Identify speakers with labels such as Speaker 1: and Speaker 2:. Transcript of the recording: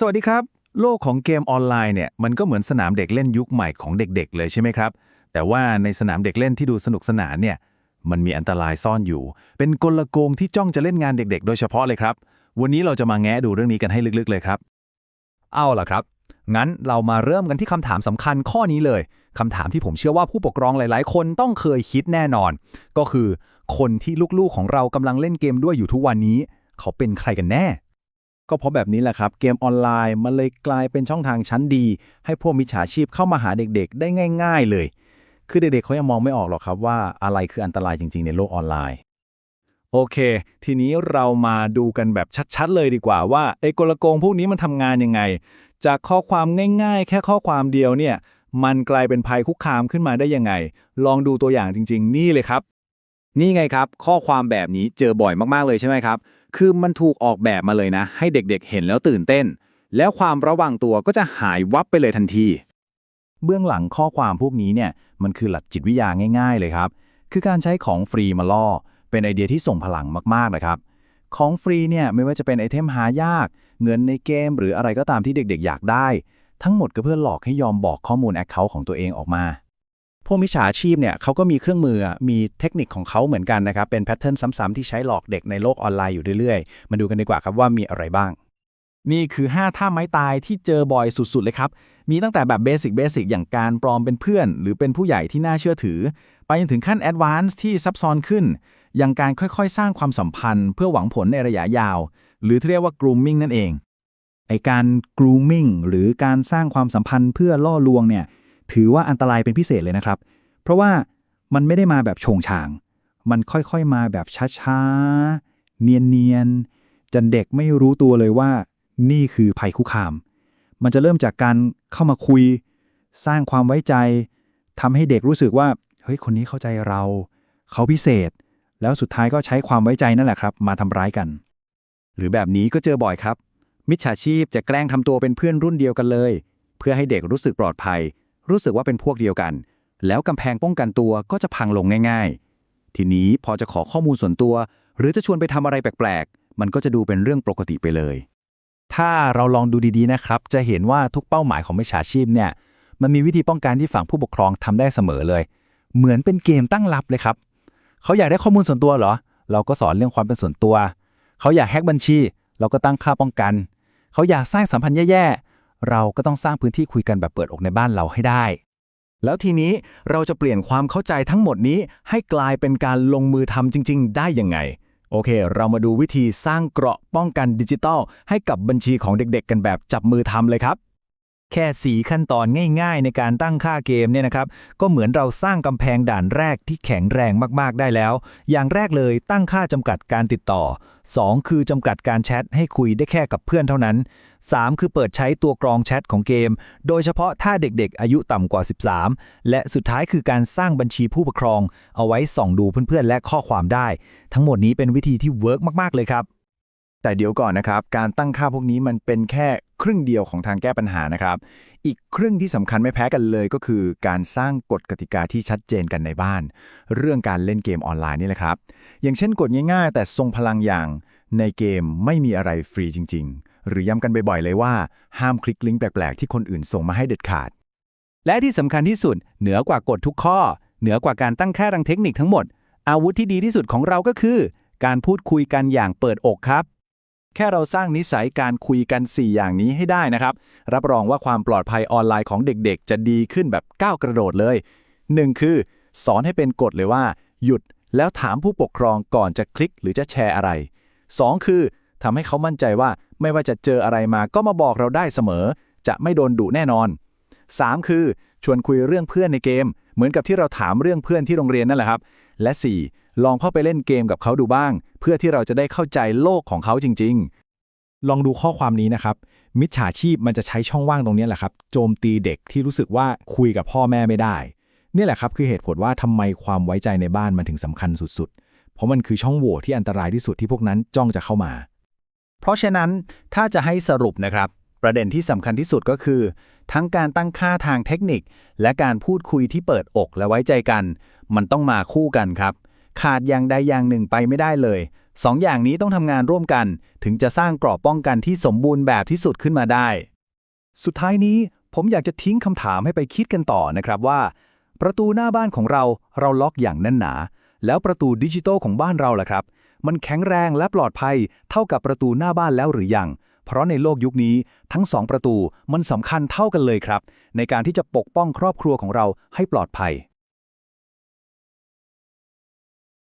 Speaker 1: สวัสดีครับ โลกของเกมออนไลน์เนี่ยมันก็เหมือนสนามเด็กเล่นยุคใหม่ของเด็กๆ เลยใช่ไหมครับ แต่ว่าในสนามเด็กเล่นที่ดูสนุกสนานเนี่ยมันมีอันตรายซ่อนอยู่ เป็นกลโกงที่จ้องจะเล่นงานเด็ก ๆ โดยเฉพาะเลยครับ วันนี้เราจะมาแงะดูเรื่องนี้กันให้ลึกๆเลยครับ
Speaker 2: เอาล่ะครับ งั้นเรามาเริ่มกันที่คำถามสำคัญข้อนี้เลยคำถามที่ผมเชื่อว่าผู้ปกครองหลาย ๆ คนต้องเคยคิดแน่นอน ก็คือ คนที่ลูกๆของเรากำลังเล่นเกมด้วยอยู่ทุกวันนี้ เขาเป็นใครกันแน่
Speaker 1: ก็เพราะแบบนี้แหละครับ เกมออนไลน์มันเลยกลายเป็นช่องทางชั้นดี ให้พวกมิจฉาชีพเข้ามาหาเด็กๆ ได้ง่าย ๆ เลย คือเด็กๆเขายังมองไม่ออกหรอกครับว่าอะไรคืออันตรายจริง ๆ ในโลกออนไลน์ โอเค ทีนี้เรามาดูกันแบบชัดๆ เลยดีกว่าว่าไอ้กลโกงพวกนี้มันทำงานยังไง จากข้อความง่าย ๆ แค่ข้อความเดียวเนี่ยมันกลายเป็นภัยคุกคามขึ้นมาได้ยังไง ลองดูตัวอย่างจริง ๆ นี่เลยครับ
Speaker 3: นี่ไงครับ ข้อความแบบนี้เจอบ่อยมากๆเลยใช่ไหมครับ คือมันถูกออกแบบมาเลยนะ ให้เด็กๆ เห็นแล้วตื่นเต้น แล้วความระวังตัวก็จะหายวับไปเลยทันที
Speaker 1: เบื้องหลังข้อความพวกนี้เนี่ยมันคือหลักจิตวิทยาง่าย ๆ เลยครับ คือการใช้ของฟรีมาล่อ เป็นไอเดียที่ส่งพลังมากๆนะครับ ของฟรีเนี่ยไม่ว่าจะเป็นไอเทมหายาก เงินในเกม หรืออะไรก็ตามที่เด็กๆ อยากได้ ทั้งหมดก็เพื่อหลอกให้ยอมบอกข้อมูลแอคเคาท์ของตัวเองออกมา
Speaker 4: พวกมิจฉาชีพเนี่ยเขาก็มีเครื่องมือมีเทคนิคของเขาเหมือนกันนะครับ เป็นแพทเทิร์นซ้ำๆที่ใช้หลอกเด็กในโลกออนไลน์อยู่เรื่อยๆ มาดูกันดีกว่าครับว่ามีอะไรบ้าง นี่คือ 5 ท่าไม้ตายที่เจอบ่อยสุดๆ เลยครับ มีตั้งแต่แบบเบสิกเบสิกอย่างการปลอมเป็นเพื่อน หรือเป็นผู้ใหญ่ที่น่าเชื่อถือ ไปจนถึงขั้นแอดวานซ์ที่ซับซ้อนขึ้น อย่างการค่อยๆ สร้างความสัมพันธ์ เพื่อหวังผลในระยะยาว หรือที่เรียกว่า grooming นั่นเอง
Speaker 5: ไอการ grooming หรือการสร้างความสัมพันธ์เพื่อล่อลวงเนี่ย ถือว่าอันตรายเป็นพิเศษเลยนะครับ เพราะว่ามันไม่ได้มาแบบโฉงฉาง มันค่อยๆมาแบบช้าๆ เนียนๆ จนเด็กไม่รู้ตัวเลยว่า นี่คือภัยคุกคาม มันจะเริ่มจากการเข้ามาคุย สร้างความไว้ใจทำให้เด็กรู้สึกว่า เฮ้ย คนนี้เข้าใจเรา เขาพิเศษ แล้วสุดท้ายก็ใช้ความไว้ใจนั่นแหละครับ มาทำร้ายกัน
Speaker 4: หรือแบบนี้ก็เจอบ่อยครับ มิจฉาชีพจะแกล้งทำตัวเป็นเพื่อนรุ่นเดียวกันเลย เพื่อให้เด็กรู้สึกปลอดภัย รู้สึกว่าเป็นพวกเดียวกัน แล้วกำแพงป้องกันตัวก็จะพังลงง่าย ๆ ทีนี้พอจะขอข้อมูลส่วนตัว หรือจะชวนไปทำอะไรแปลกๆ มันก็จะดูเป็นเรื่องปกติไปเลย
Speaker 5: ถ้าเราลองดูดีๆนะครับ จะเห็นว่าทุกเป้าหมายของมิจฉาชีพเนี่ยมันมีวิธีป้องกันที่ฝั่งผู้ปกครองทำได้เสมอเลย เหมือนเป็นเกมตั้งรับเลยครับเขาอยากได้ข้อมูลส่วนตัวเหรอ เราก็สอนเรื่องความเป็นส่วนตัว เขาอยากแฮ็กบัญชี เราก็ตั้งค่าป้องกัน เขาอยากสร้างสัมพันธ์แย่ๆ เราก็ต้องสร้างพื้นที่คุยกันแบบเปิดอกในบ้านเราให้ได้
Speaker 2: แล้วทีนี้เราจะเปลี่ยนความเข้าใจทั้งหมดนี้ให้กลายเป็นการลงมือทำจริง ๆ ได้ยังไง โอเค เรามาดูวิธีสร้างเกราะป้องกันดิจิทัลให้กับบัญชีของเด็ก ๆ กันแบบจับมือทำเลยครับ
Speaker 4: แค่สีขั้นตอนง่ายๆ ในการตั้งค่าเกมเนี่ยนะครับ ก็เหมือนเราสร้างกำแพงด่านแรกที่แข็งแรงมากๆได้แล้ว อย่างแรกเลยตั้งค่าจำกัดการติดต่อ 2 คือจำกัดการแชทให้คุยได้แค่กับเพื่อนเท่านั้น 3 คือเปิดใช้ตัวกรองแชทของเกม โดยเฉพาะถ้าเด็กๆ อายุต่ำกว่า 13 และสุดท้ายคือการสร้างบัญชีผู้ปกครอง เอาไว้ส่องดูเพื่อนๆ และข้อความได้ ทั้งหมดนี้เป็นวิธีที่เวิร์กมากๆเลยครับ
Speaker 1: แต่เดี๋ยวก่อนนะครับ การตั้งค่าพวกนี้มันเป็นแค่ครึ่งเดียวของทางแก้ปัญหานะครับ อีกครึ่งที่สำคัญไม่แพ้กันเลยก็คือ การสร้างกฎกติกาที่ชัดเจนกันในบ้าน เรื่องการเล่นเกมออนไลน์นี่แหละครับ อย่างเช่นกฎง่ายๆ แต่ทรงพลังอย่างในเกมไม่มีอะไรฟรีจริง ๆ หรือย้ำกันบ่อยๆเลยว่าห้ามคลิกลิงก์แปลกๆ ที่คนอื่นส่งมาให้เด็ดขาด
Speaker 4: และที่สำคัญที่สุด เหนือกว่ากฎทุกข้อ เหนือกว่าการตั้งค่าทางเทคนิคทั้งหมด อาวุธที่ดีที่สุดของเราก็คือ การพูดคุยกันอย่างเปิดอกครับ
Speaker 1: แค่เราสร้างนิสัยการคุยกัน 4 อย่างนี้ให้ได้นะครับ รับรองว่าความปลอดภัยออนไลน์ของเด็กๆ จะดีขึ้นแบบก้าวกระโดดเลย 1. คือ สอนให้เป็นกฎเลยว่า หยุดแล้วถามผู้ปกครองก่อนจะคลิกหรือจะแชร์อะไร 2. คือทำให้เขามั่นใจว่าไม่ว่าจะเจออะไรมาก็มาบอกเราได้เสมอ จะไม่โดนดุแน่นอน 3. คือ ชวนคุยเรื่องเพื่อนในเกม เหมือนกับที่เราถามเรื่องเพื่อนที่โรงเรียนนั่นแหละครับ และ 4. ลองเข้าไปเล่นเกมกับเขาดูบ้าง เพื่อที่เราจะได้เข้าใจโลกของเขาจริง ๆ
Speaker 5: ลองดูข้อความนี้นะครับ มิจฉาชีพมันจะใช้ช่องว่างตรงนี้แหละครับ โจมตีเด็กที่รู้สึกว่าคุยกับพ่อแม่ไม่ได้ นี่แหละครับคือเหตุผลว่าทำไมความไว้ใจในบ้านมันถึงสำคัญสุดๆ เพราะมันคือช่องโหว่ที่อันตรายที่สุดที่พวกนั้นจ้องจะเข้ามา
Speaker 4: เพราะฉะนั้นถ้าจะให้สรุปนะครับประเด็นที่สำคัญที่สุดก็คือ ทั้งการตั้งค่าทางเทคนิค และการพูดคุยที่เปิดอกและไว้ใจกัน มันต้องมาคู่กันครับ ขาดอย่างใดอย่างหนึ่งไปไม่ได้เลย
Speaker 1: สองอย่างนี้ต้องทำงานร่วมกัน ถึงจะสร้างกรอบป้องกันที่สมบูรณ์แบบที่สุดขึ้นมาได้
Speaker 2: สุดท้ายนี้ผมอยากจะทิ้งคำถามให้ไปคิดกันต่อนะครับว่า ประตูหน้าบ้านของเราเราล็อกอย่างแน่นหนา แล้วประตูดิจิตอลของบ้านเราล่ะครับ มันแข็งแรงและปลอดภัยเท่ากับประตูหน้าบ้านแล้วหรือยังเพราะในโลกยุคนี้ทั้งสองประตูมันสำคัญเท่ากันเลยครับ ในการที่จะปกป้องครอบครัวของเราให้ปลอดภัย